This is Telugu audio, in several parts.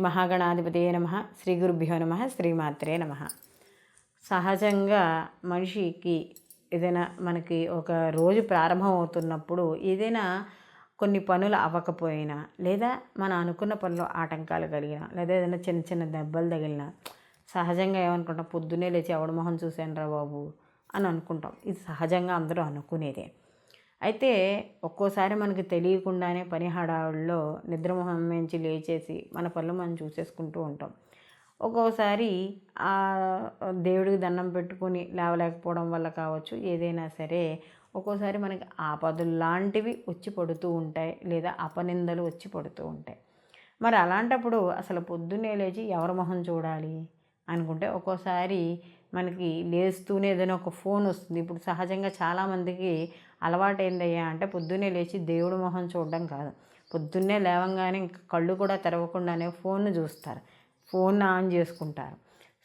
మహాగణాధిపతి నమ. శ్రీ గురుభ్యో నమ. శ్రీమాత్రే నమ. సహజంగా మనిషికి ఏదైనా మనకి ఒక రోజు ప్రారంభం అవుతున్నప్పుడు ఏదైనా కొన్ని పనులు అవ్వకపోయినా లేదా మనం అనుకున్న పనులు ఆటంకాలు కలిగిన లేదా ఏదైనా చిన్న చిన్న దెబ్బలు తగిలినా సహజంగా ఏమనుకుంటాం పొద్దున్నే లేచి ఎవడ మొహం చూశాను రా బాబు అని అనుకుంటాం. ఇది సహజంగా అందరూ అనుకునేదే. అయితే ఒక్కోసారి మనకి తెలియకుండానే పని హడావుల్లో నిద్రమొహం నుంచి లేచేసి మన పనులు మనం చూసేసుకుంటూ ఉంటాం. ఒక్కోసారి ఆ దేవుడికి దండం పెట్టుకొని లేవలేకపోవడం వల్ల కావచ్చు ఏదైనా సరే ఒక్కోసారి మనకి ఆపదలు లాంటివి వచ్చి పడుతూ ఉంటాయి లేదా అపనిందలు వచ్చి పడుతూ ఉంటాయి. మరి అలాంటప్పుడు అసలు పొద్దున్నే లేచి ఎవరి మొహం చూడాలి అనుకుంటే ఒక్కోసారి మనకి లేస్తూనే ఏదైనా ఒక ఫోన్ వస్తుంది. ఇప్పుడు సహజంగా చాలామందికి అలవాటు ఏందయ్యా అంటే పొద్దున్నే లేచి దేవుడి మొహం చూడడం కాదు. పొద్దున్నే లేవంగానే ఇంకా కళ్ళు కూడా తెరవకుండానే ఫోన్ను చూస్తారు. ఫోన్ ఆన్ చేసుకుంటారు.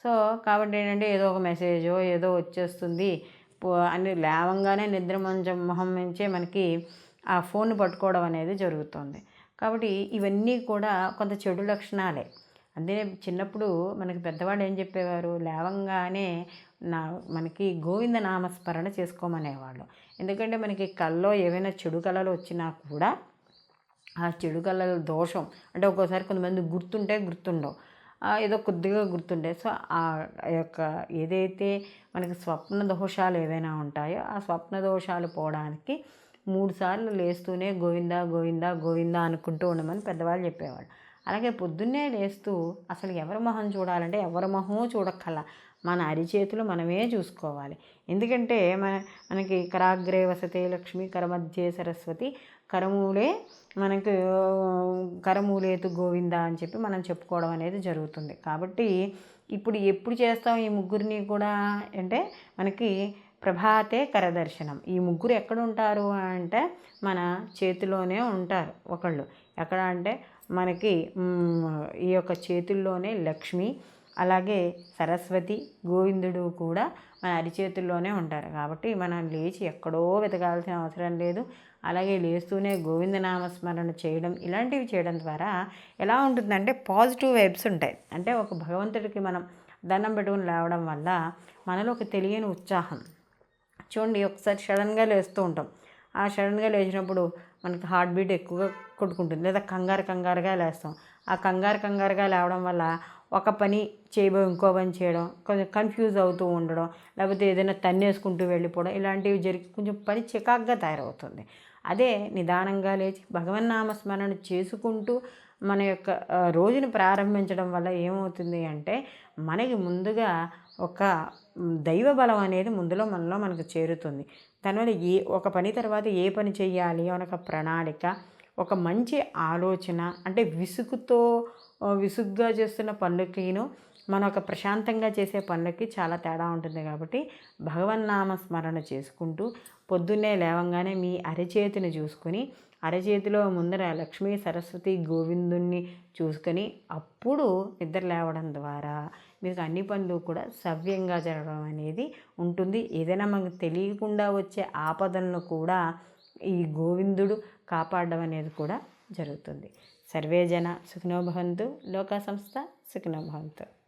సో కాబట్టి ఏంటంటే ఏదో ఒక మెసేజో ఏదో వచ్చేస్తుంది. అని లేవంగానే నిద్ర మంచం మొహం నుంచే మనకి ఆ ఫోన్ పట్టుకోవడం అనేది జరుగుతుంది. కాబట్టి ఇవన్నీ కూడా కొంత చెడు లక్షణాలే. అదే చిన్నప్పుడు మనకి పెద్దవాళ్ళు ఏం చెప్పేవారు? లేవంగానే నా మనకి గోవింద నామస్మరణ చేసుకోమనేవాళ్ళు. ఎందుకంటే మనకి కల్లో ఏవైనా చెడు కళలు వచ్చినా కూడా ఆ చెడు కళల దోషం అంటే ఒక్కోసారి కొంతమంది గుర్తుంటే గుర్తుండవు. ఏదో కొద్దిగా గుర్తుండే. సో ఆ యొక్క ఏదైతే మనకి స్వప్న దోషాలు ఏవైనా ఉంటాయో ఆ స్వప్న దోషాలు పోవడానికి మూడు సార్లు లేస్తూనే గోవిందా గోవిందా గోవిందా అనుకుంటూ ఉండమని పెద్దవాళ్ళు చెప్పేవాళ్ళు. అలాగే పొద్దున్నే లేస్తూ అసలు ఎవరి మొహం చూడాలంటే ఎవరి మొహం చూడక్కల. మన అరిచేతులు మనమే చూసుకోవాలి. ఎందుకంటే మన మనకి కరాగ్రే వసతే లక్ష్మి కరమధ్యే సరస్వతి కరమూలే మనకు కరమూలేతు గోవింద అని చెప్పి మనం చెప్పుకోవడం అనేది జరుగుతుంది. కాబట్టి ఇప్పుడు ఎప్పుడు చేస్తాం ఈ ముగ్గురిని కూడా అంటే మనకి ప్రభాతే కరదర్శనం. ఈ ముగ్గురు ఎక్కడ ఉంటారు అంటే మన చేతిలోనే ఉంటారు ఒకళ్ళు. ఎక్కడ అంటే మనకి ఈ యొక్క చేతుల్లోనే లక్ష్మి అలాగే సరస్వతి గోవిందుడు కూడా మన అరిచేతుల్లోనే ఉంటారు. కాబట్టి మనం లేచి ఎక్కడో వెతకాల్సిన అవసరం లేదు. అలాగే లేస్తూనే గోవిందనామస్మరణ చేయడం ఇలాంటివి చేయడం ద్వారా ఎలా ఉంటుందంటే పాజిటివ్ వైబ్స్ ఉంటాయి. అంటే ఒక భగవంతుడికి మనం దండం పెట్టుకుని లేవడం వల్ల మనలో ఒక తెలియని ఉత్సాహం చూడండి ఒకసారి సడన్గా లేస్తూ ఉంటాం. ఆ సడన్గా లేచినప్పుడు మనకి హార్ట్ బీట్ ఎక్కువగా కొట్టుకుంటుంది. లేదా కంగారు కంగారుగా లేస్తాం. ఆ కంగారు కంగారుగా లేవడం వల్ల ఒక పని చేయబోయి ఇంకో పని చేయడం కొంచెం కన్ఫ్యూజ్ అవుతూ ఉండడం లేకపోతే ఏదైనా తన్నేసుకుంటూ వెళ్ళిపోవడం ఇలాంటివి జరిగి కొంచెం పని చికాగ్గా తయారవుతుంది. అదే నిదానంగా లేచి భగవన్నామ స్మరణ చేసుకుంటూ మన యొక్క రోజును ప్రారంభించడం వల్ల ఏమవుతుంది అంటే మనకి ముందుగా ఒక దైవ బలం అనేది ముందులో మనలో మనకు చేరుతుంది. దానివల్ల ఏ ఒక పని తర్వాత ఏ పని చేయాలి అని ఒక ప్రణాళిక ఒక మంచి ఆలోచన అంటే విసుగుతో విసుగ్గా చేస్తున్న పనులకిను మన ఒక ప్రశాంతంగా చేసే పనులకి చాలా తేడా ఉంటుంది కాబట్టి భగవన్నామ స్మరణ చేసుకుంటూ పొద్దున్నే లేవంగానే మీ అరచేతిని చూసుకొని అరచేతిలో ముందర లక్ష్మీ సరస్వతి గోవిందుణ్ణి చూసుకొని అప్పుడు నిద్ర లేవడం ద్వారా మీకు అన్ని పనులు కూడా సవ్యంగా జరగడం అనేది ఉంటుంది. ఏదైనా మనకు తెలియకుండా వచ్చే ఆపదలను కూడా ఈ గోవిందుడు కాపాడడం అనేది కూడా జరుగుతుంది. సర్వే జన సుఖినోభవంతు లోక సంస్థ సుఖినోభవంతు